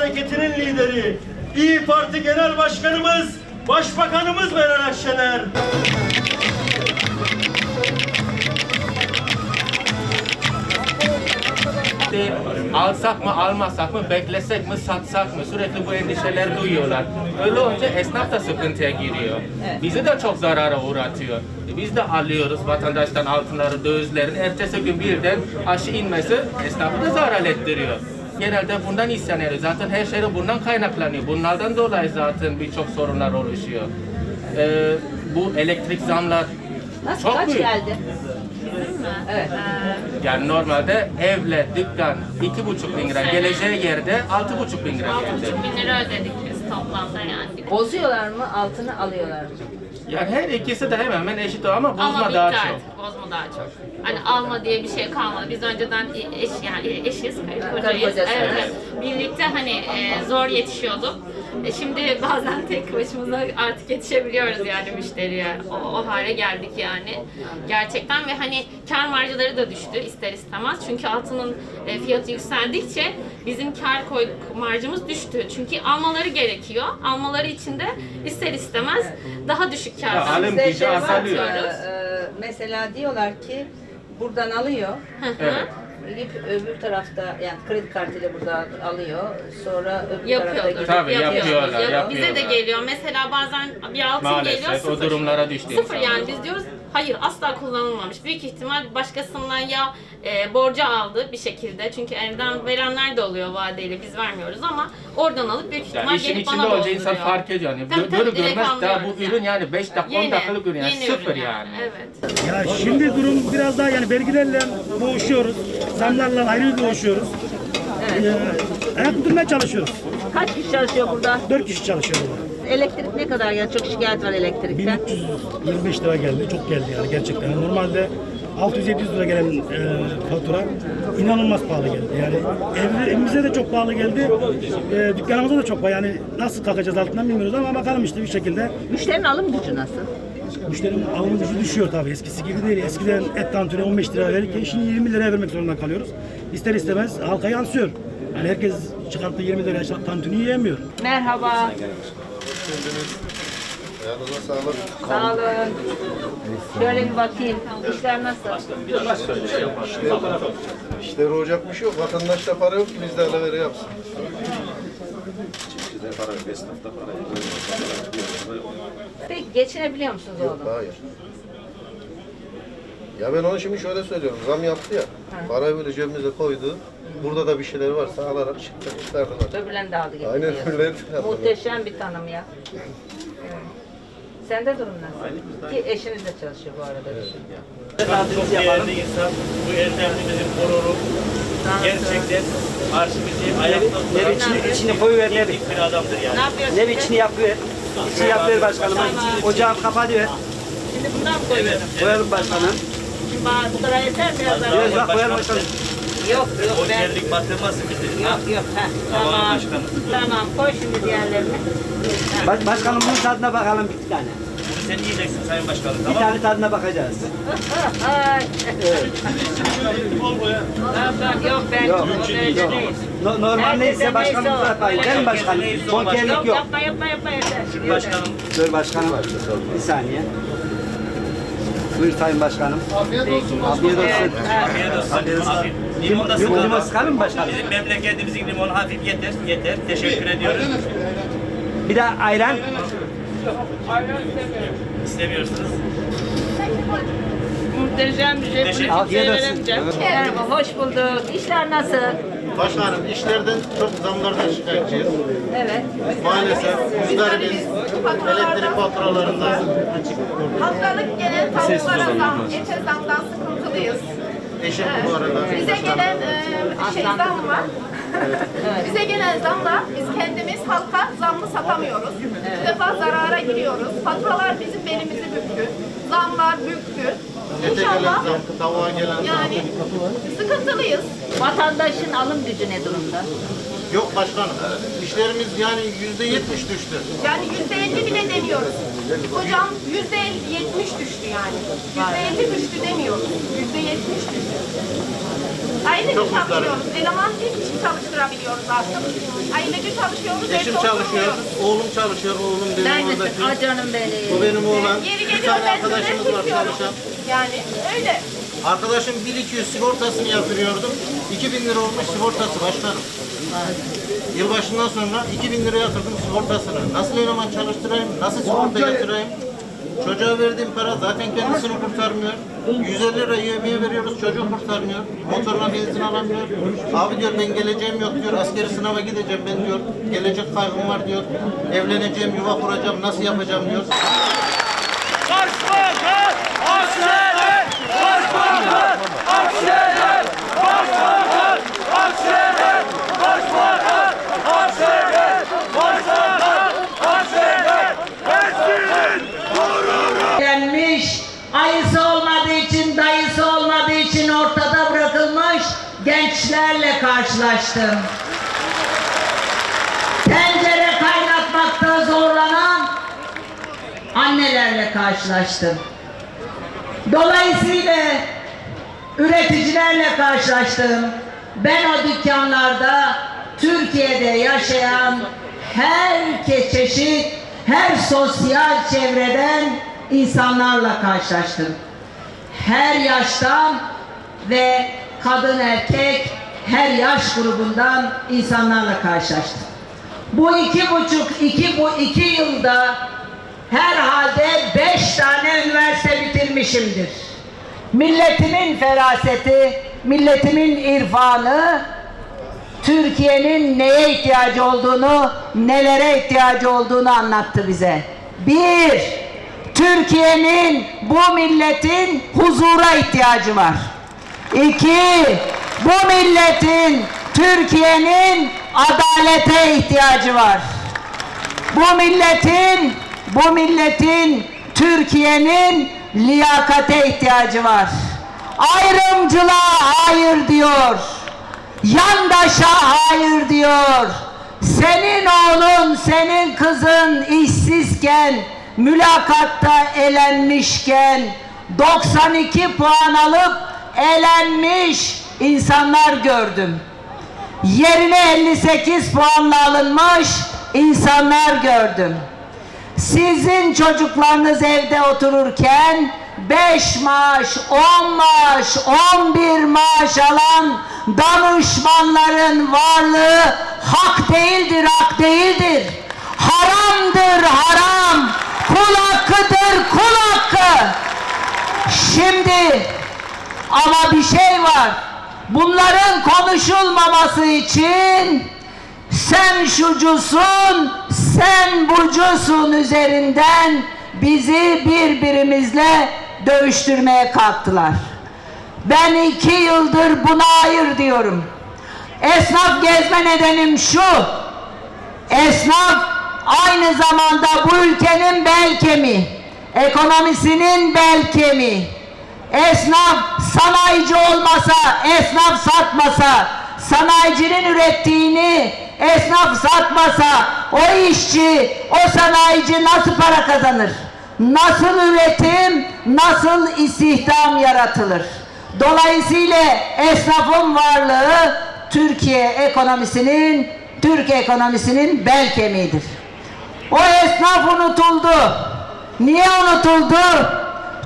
Hareketi'nin lideri, İyi Parti Genel Başkanımız, Başbakanımız Meral Akşener. İşte alsak mı almasak mı beklesek mi satsak mı sürekli bu endişeler duyuyorlar. Öyle olunca esnaf da sıkıntıya giriyor. Bizi de çok zarara uğratıyor. E Biz de alıyoruz vatandaştan altınları, dövizlerini. Ertesi gün birden aşı inmesi esnafı da zarar ettiriyor. Genelde bundan isyan ediyor. Zaten her şey de bundan kaynaklanıyor. Bunlardan dolayı zaten birçok sorunlar oluşuyor. Ee, bu elektrik zamlar Nasıl çok kaç büyük. geldi? Evet. Yani normalde evle dükkan iki buçuk bin lira geleceği yerde altı buçuk bin lira geldi. 6,5 bin lira ödedik biz toplamda yani. Bozuyorlar mı altını alıyorlar mı? Yani her ikisi de hemen hemen eşit o ama bozma Ama bitti daha çok. artık, bozma daha çok. Hani alma diye bir şey kalmadı. Biz önceden eş yani eşiz, karı kocayız. evet. evet. Birlikte hani e, zor yetişiyorduk. E, şimdi bazen tek başımıza artık yetişebiliyoruz yani müşteriye. O, o hale geldik yani. Gerçekten ve hani kar marjları da düştü ister istemez. Çünkü altının e, fiyatı yükseldikçe bizim kar koy marjımız düştü. Çünkü almaları gerekiyor. Almaları için de ister istemez daha düşük Ya, kardan alım gücü şey var, azalıyor. e, e, mesela diyorlar ki buradan alıyor. Evet. Gidip öbür tarafta yani kredi kartıyla burada alıyor. Sonra öbür tarafta Yapıyordur. gidip Tabii, yapıyorlar, Yap- Bize de yapıyorlar. geliyor. Mesela bazen bir altın Maalesef geliyor o sıfır. durumlara düştü Sıfır yani biz diyoruz hayır asla kullanılmamış. Büyük ihtimal başkasından ya e, borca aldı bir şekilde. Çünkü elden verenler de oluyor vadeyle biz vermiyoruz ama oradan alıp büyük ihtimal Yani işin gelip içinde bana olunca insan dolduruyor. fark ediyor. Yani Tabii, tabii, görür direkt görmez daha bu anlıyoruz ürün yani 5 dakika 10 Yeni, dakikalık ürün yani yeni sıfır ürün yani. Evet. Ya şimdi durum biraz daha yani vergilerle boğuşuyoruz. Zamlarla ayrı boğuşuyoruz. Evet. Ee, ayakta durmaya çalışıyoruz. Kaç kişi çalışıyor burada? Dört kişi çalışıyor burada. Elektrik ne kadar geldi? Çok şikayet var elektrikten. 1325 lira geldi. Çok geldi yani gerçekten. Normalde 600-700 lira gelen e, fatura inanılmaz pahalı geldi. Yani ev, evimize de çok pahalı geldi. E, dükkanımıza da çok pahalı. Yani nasıl kalkacağız altından bilmiyoruz ama bakalım işte bir şekilde. Müşterinin alım gücü nasıl? Müşterinin alım gücü düşüyor tabii. Eskisi gibi değil. Eskiden et tantuni 15 lira verirken şimdi 20 liraya vermek zorunda kalıyoruz. İster istemez halka yansıyor. Yani herkes çıkartıp da 20 liraya tantuni yiyemiyor. Merhaba. Sağ olun. Şöyle bir bakayım. İşler nasıl? İşleri olacak bir şey yok. Vatandaşta para yok ki biz de alavere yapsın. Peki geçinebiliyor musunuz oğlum? Hayır. Ya ben onu şimdi şöyle söylüyorum. Zam yaptı ya. Parayı böyle cebimize koydu. Burada da bir şeyler varsa alarak çıktı. Çıkardılar. Öbürlerini de aldı gitti Aynen diyorsun. öyle. Muhteşem bir tanım ya. Evet. Sende durum nasıl? Ki eşiniz de çalışıyor bu arada. Çok değerli insan, bu erdemimizin gururu. Gerçekten arşimizi ayakta tutan içini, içini koyuver ne bir adamdır yani. Ne yapıyorsun? Ne içini yapıver. İçini yapıver başkanım. Ocağı kapatıver. Şimdi bundan mı koyuyorum? Koyalım başkanım. Şimdi bana bu kadar yeter mi? Biraz daha koyalım başkanım. Yok yok O ben... terlik batırmasın bizi. Yok yok. Heh, tamam. başkanım. Tamam koy şimdi diğerlerini. Baş, başkanım bunun tadına bakalım bir tane. Bunu sen yiyeceksin Sayın Başkanım. Bir Tamam mı? tane tadına bakacağız. Ay. Yok ben Yok, öyle yok. değil. No, normal Herkese neyse başkanım neyse o. bırakayım. Değil mi başkanım? Neyse o Bonkerlik Yok yok. yapma yapma yapma yeter. Başkanım. Dur başkanım. Bir saniye. Buyur sayın başkanım. Afiyet olsun. Afiyet olsun. Afiyet olsun. Hafif. Limon da Limon, limon sıkalım. sıkalım mı başkanım? Bizim memleketimizin limonu hafif yeter. Yeter. Teşekkür ediyoruz. Bir de ayran. İstemiyorsunuz. Muhteşem bir şey. Teşekkür- veremeyeceğim. Merhaba hoş bulduk. İşler nasıl? Başkanım işlerden çok zamlardan şikayetçiyiz. Evet. Maalesef müşterimiz elektrik faturalarından Haftalık gelen tavuklara zam, ete zamdan sıkıntılıyız. Eşit bu arada. Bize gelen e, şey zam var. Bize gelen zamla biz kendimiz halka zamlı satamıyoruz. Bir defa zarara giriyoruz. Faturalar bizim belimizi büktü. Zamlar büktü. Ete gelen İnşallah zam, tavuğa gelen zam. yani sıkıntılıyız. Vatandaşın alım gücü ne durumda? Yok başkanım. İşlerimiz yani yüzde yetmiş düştü. Yani yüzde elli bile demiyoruz. Hocam yüzde yetmiş düştü yani. Yüzde elli düştü demiyoruz. Yüzde yetmiş düştü. Ailece çalışıyoruz. Eleman tek kişi çalıştırabiliyoruz artık. Ailece çalışıyoruz. Eşim evde çalışıyor, oğlum çalışıyor, oğlum benim Neredesin? oradaki. Ay canım benim. Bu benim oğlan. Geri Bir geliyorum tane ben arkadaşımız size var tutuyorum. çalışan. Yani öyle. Arkadaşım 1200 sigortasını yatırıyordum. 2000 lira olmuş sigortası başkanım. Yılbaşından sonra 2000 lira yatırdım sigortasını. Nasıl eleman çalıştırayım, nasıl sigorta yatırayım? Çocuğa verdiğim para zaten kendisini kurtarmıyor. 150 lira yemeğe veriyoruz, çocuğu kurtarmıyor. Motoruna benzin alamıyor. Abi diyor ben geleceğim yok diyor, askeri sınava gideceğim ben diyor. Gelecek kaygım var diyor. Evleneceğim, yuva kuracağım, nasıl yapacağım diyor. Başbakan Akşener! Başbakan Akşener! Başbakan Akşener! Başbakan Akşener! Başbakan Akşener! Mesleğin gururu! Gelmiş, ayısı olmadığı için, dayısı olmadığı için ortada bırakılmış gençlerle karşılaştım. Tencere kaynatmakta zorlanan annelerle karşılaştım. Dolayısıyla üreticilerle karşılaştım. Ben o dükkanlarda Türkiye'de yaşayan her çeşit, her sosyal çevreden insanlarla karşılaştım. Her yaştan ve kadın erkek her yaş grubundan insanlarla karşılaştım. Bu iki buçuk, iki bu iki yılda herhalde beş tane üniversite bitirmişimdir. Milletimin feraseti, milletimin irfanı, Türkiye'nin neye ihtiyacı olduğunu, nelere ihtiyacı olduğunu anlattı bize. Bir, Türkiye'nin, bu milletin huzura ihtiyacı var. İki, bu milletin, Türkiye'nin adalete ihtiyacı var. Bu milletin, bu milletin, Türkiye'nin liyakate ihtiyacı var. Ayrımcılığa hayır diyor. Yandaşa hayır diyor. Senin oğlun, senin kızın işsizken, mülakatta elenmişken, 92 puan alıp elenmiş insanlar gördüm. Yerine 58 puanla alınmış insanlar gördüm. Sizin çocuklarınız evde otururken 5 maaş, 10 maaş, 11 maaş alan danışmanların varlığı hak değildir, hak değildir. Haramdır, haram. Kul hakkıdır, kul hakkı. Şimdi ama bir şey var. Bunların konuşulmaması için sen şucusun, sen bucusun üzerinden bizi birbirimizle dövüştürmeye kalktılar. Ben iki yıldır buna hayır diyorum. Esnaf gezme nedenim şu. Esnaf aynı zamanda bu ülkenin bel kemiği, ekonomisinin bel kemiği. Esnaf sanayici olmasa, esnaf satmasa, sanayicinin ürettiğini esnaf satmasa, o işçi, o sanayici nasıl para kazanır? Nasıl üretim, nasıl istihdam yaratılır? Dolayısıyla esnafın varlığı Türkiye ekonomisinin, Türk ekonomisinin bel kemiğidir. O esnaf unutuldu. Niye unutuldu?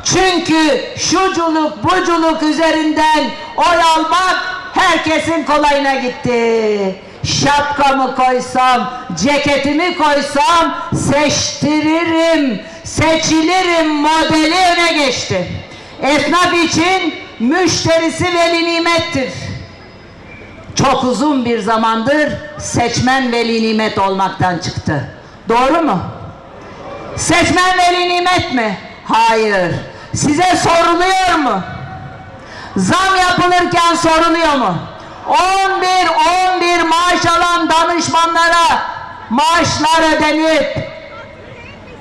Çünkü şuculuk buculuk üzerinden oy almak herkesin kolayına gitti. Şapkamı koysam, ceketimi koysam seçtiririm, seçilirim modeli öne geçti. Esnaf için müşterisi veli nimettir. Çok uzun bir zamandır seçmen veli nimet olmaktan çıktı. Doğru mu? Seçmen veli nimet mi? Hayır. Size soruluyor mu? Zam yapılırken soruluyor mu? 11 11 maaş alan danışmanlara maaşlar ödenip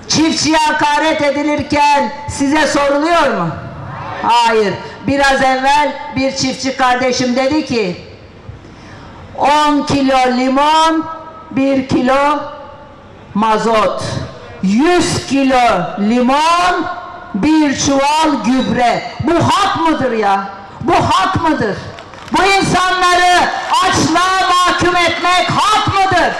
çiftçiye hakaret edilirken size soruluyor mu? Hayır. Biraz evvel bir çiftçi kardeşim dedi ki 10 kilo limon, 1 kilo mazot. 100 kilo limon, bir çuval gübre. Bu hak mıdır ya? Bu hak mıdır? Bu insanları açlığa mahkum etmek hak mıdır?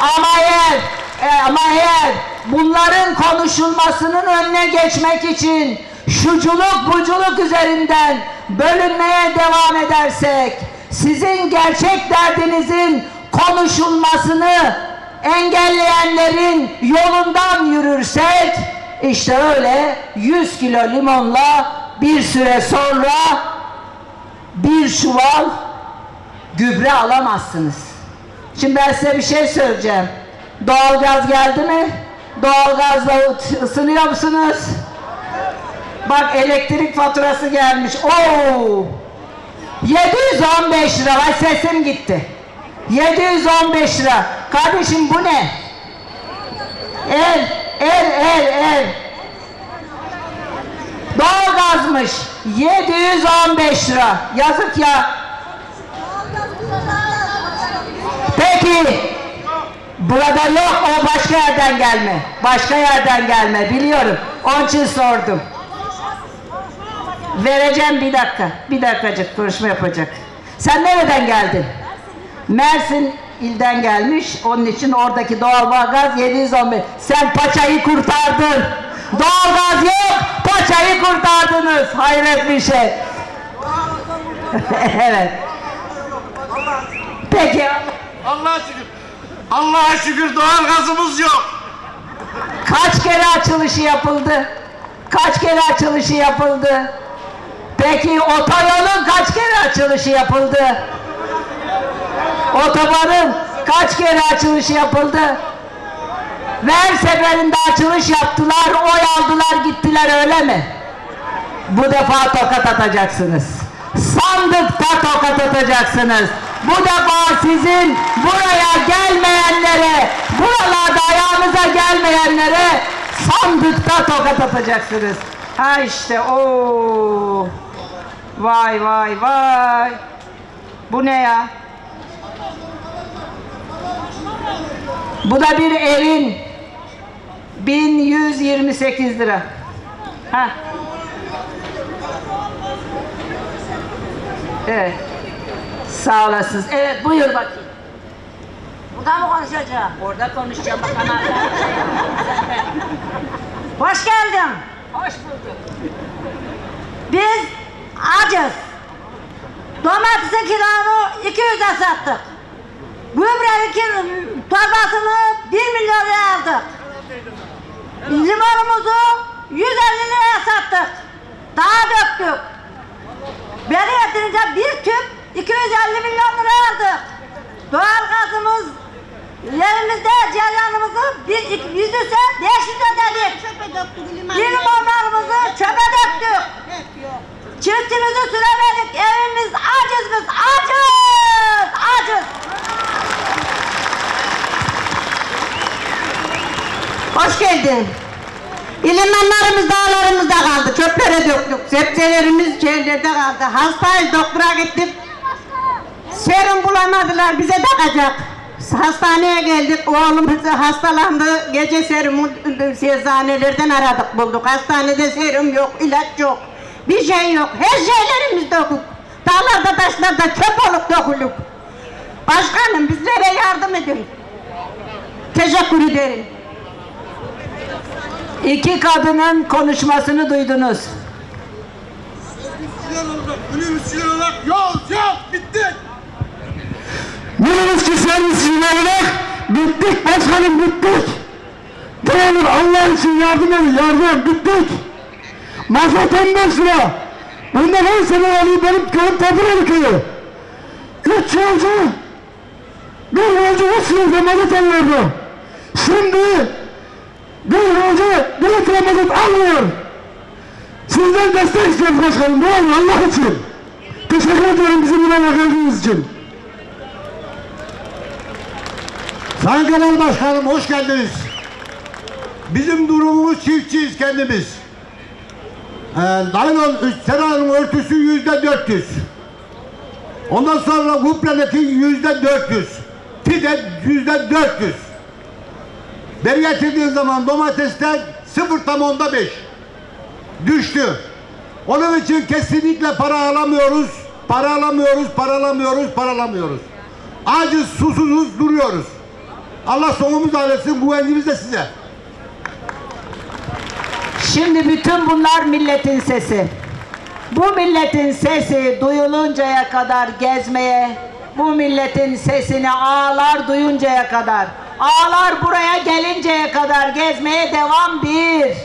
Ama eğer, e, ama eğer bunların konuşulmasının önüne geçmek için şuculuk buculuk üzerinden bölünmeye devam edersek, sizin gerçek derdinizin konuşulmasını engelleyenlerin yolundan yürürsek, işte öyle 100 kilo limonla bir süre sonra bir çuval gübre alamazsınız. Şimdi ben size bir şey söyleyeceğim. Doğalgaz geldi mi? Doğalgazla ısınıyor musunuz? Bak elektrik faturası gelmiş. Oo! 715 lira. Ay sesim gitti. 715 lira. Kardeşim bu ne? El, el, el, el. Doğalgazmış. 715 lira. Yazık ya. Peki. Burada yok o başka yerden gelme. Başka yerden gelme biliyorum. Onun için sordum. Vereceğim bir dakika. Bir dakikacık konuşma yapacak. Sen nereden geldin? Mersin ilden gelmiş. Onun için oradaki doğal gaz 715. Sen paçayı kurtardın. Doğal gaz yok. Paçayı kurtardınız. Hayret bir şey. evet. Peki. Allah'a şükür. Allah'a şükür doğal gazımız yok. Kaç kere açılışı yapıldı? Kaç kere açılışı yapıldı? Peki otoyolun kaç kere açılışı yapıldı? Otobanın kaç kere açılışı yapıldı? Ve her seferinde açılış yaptılar, oy aldılar gittiler öyle mi? Bu defa tokat atacaksınız. Sandıkta tokat atacaksınız. Bu defa sizin buraya gelmeyenlere, buralarda ayağınıza gelmeyenlere sandıkta tokat atacaksınız. Ha işte o. Vay vay vay. Bu ne ya? Bu da bir evin 1128 lira. Ha. Evet. Sağ olasınız. Evet buyur bakayım. Burada mı konuşacağım? Orada konuşacağım bakalım. Hoş geldin. Hoş bulduk. Biz acız. Domatesin kilonu 200'e sattık. Gübrenin kil- torbasını 1 milyon liraya aldık. Limonumuzu 150 liraya sattık. Daha döktük. Beni yetirince bir tüp 250 milyon liraya aldık. Doğal gazımız yerimizde ceryanımızı bir, iki, yüz ise 500 ödedik. Limonlarımızı çöpe döktük. Çiftçimizi süremedik. Evimiz aciz biz. Aciz. Aciz. Hoş geldin. İlimanlarımız dağlarımızda kaldı. Çöplere döktük. Sebzelerimiz çöllerde kaldı. Hastayız. Doktora gittik. Serum bulamadılar. Bize takacak. Hastaneye geldik. Oğlumuz hastalandı. Gece serumu eczanelerden aradık bulduk. Hastanede serum yok, ilaç yok. Bir şey yok. Her şeylerimiz dökük. Dağlarda taşlarda çöp olup dökülük. Başkanım bizlere yardım edin. Teşekkür ederim. İki kadının konuşmasını duydunuz. Minibüsçüler olarak yol yok bittik. Minibüsçü servisçiler olarak bittik başkanım bittik. Olur Allah için yardım edin yardım bittik. Mazot 15 lira. Bundan 10 sene alayım benim köyüm Tepireli köyü. Üç yolcu. Bir yolcu üç yılda mazot alıyordu. Şimdi bir yolcu bir litre mazot almıyor. Sizden destek istiyoruz başkanım ne olur Allah için. Teşekkür ederim bizim buraya geldiğiniz için. Sayın Genel Başkanım hoş geldiniz. Bizim durumumuz çiftçiyiz kendimiz. Ee, naylon seranın örtüsü yüzde 400. Ondan sonra gübredeki yüzde 400. Fide yüzde 400. Beri getirdiğin zaman domatesler sıfır tam onda beş. Düştü. Onun için kesinlikle para alamıyoruz. Para alamıyoruz, para alamıyoruz, para alamıyoruz. Acız, susuzuz duruyoruz. Allah sonumuzu ailesin, güvenimiz de size. Şimdi bütün bunlar milletin sesi. Bu milletin sesi duyuluncaya kadar gezmeye, bu milletin sesini ağlar duyuncaya kadar, ağlar buraya gelinceye kadar gezmeye devam bir.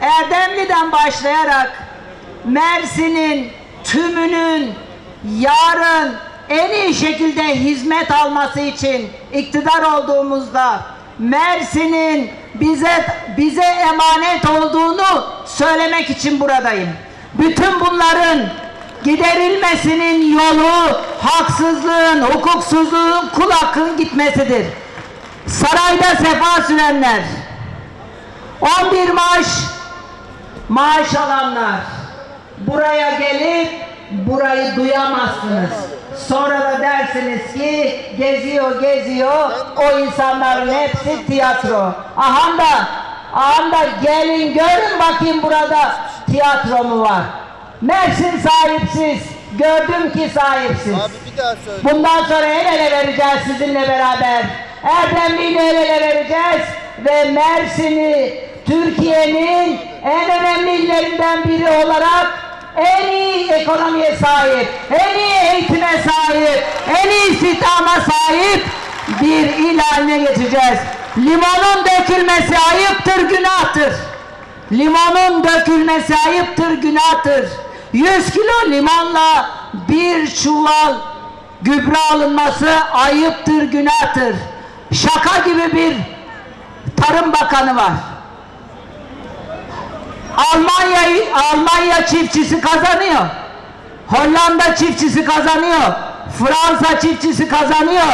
Erdemli'den başlayarak Mersin'in tümünün yarın en iyi şekilde hizmet alması için iktidar olduğumuzda Mersin'in bize bize emanet olduğunu söylemek için buradayım. Bütün bunların giderilmesinin yolu haksızlığın, hukuksuzluğun, kul hakkın gitmesidir. Sarayda sefa sürenler, 11 maaş maaş alanlar buraya gelip burayı duyamazsınız. Sonra da dersiniz ki geziyor geziyor o insanların hepsi tiyatro. Aha da, aha da gelin görün bakayım burada tiyatro mu var. Mersin sahipsiz. Gördüm ki sahipsiz. Bundan sonra el ele vereceğiz sizinle beraber. Erdemli'yle el ele vereceğiz ve Mersin'i Türkiye'nin en önemli illerinden biri olarak en iyi ekonomiye sahip, en iyi eğitime sahip, en iyi istihdama sahip bir il haline getireceğiz. Limonun dökülmesi ayıptır, günahtır. Limonun dökülmesi ayıptır, günahtır. 100 kilo limonla bir çuval gübre alınması ayıptır, günahtır. Şaka gibi bir Tarım Bakanı var. Almanya Almanya çiftçisi kazanıyor. Hollanda çiftçisi kazanıyor. Fransa çiftçisi kazanıyor.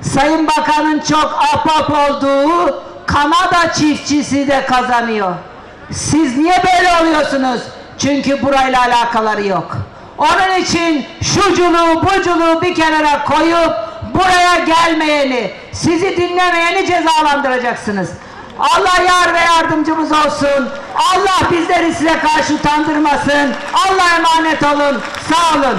Sayın Bakan'ın çok ahbap olduğu Kanada çiftçisi de kazanıyor. Siz niye böyle oluyorsunuz? Çünkü burayla alakaları yok. Onun için şuculuğu buculuğu bir kenara koyup buraya gelmeyeni, sizi dinlemeyeni cezalandıracaksınız. Allah yar ve yardımcımız olsun. Allah bizleri size karşı utandırmasın. Allah emanet olun. Sağ olun.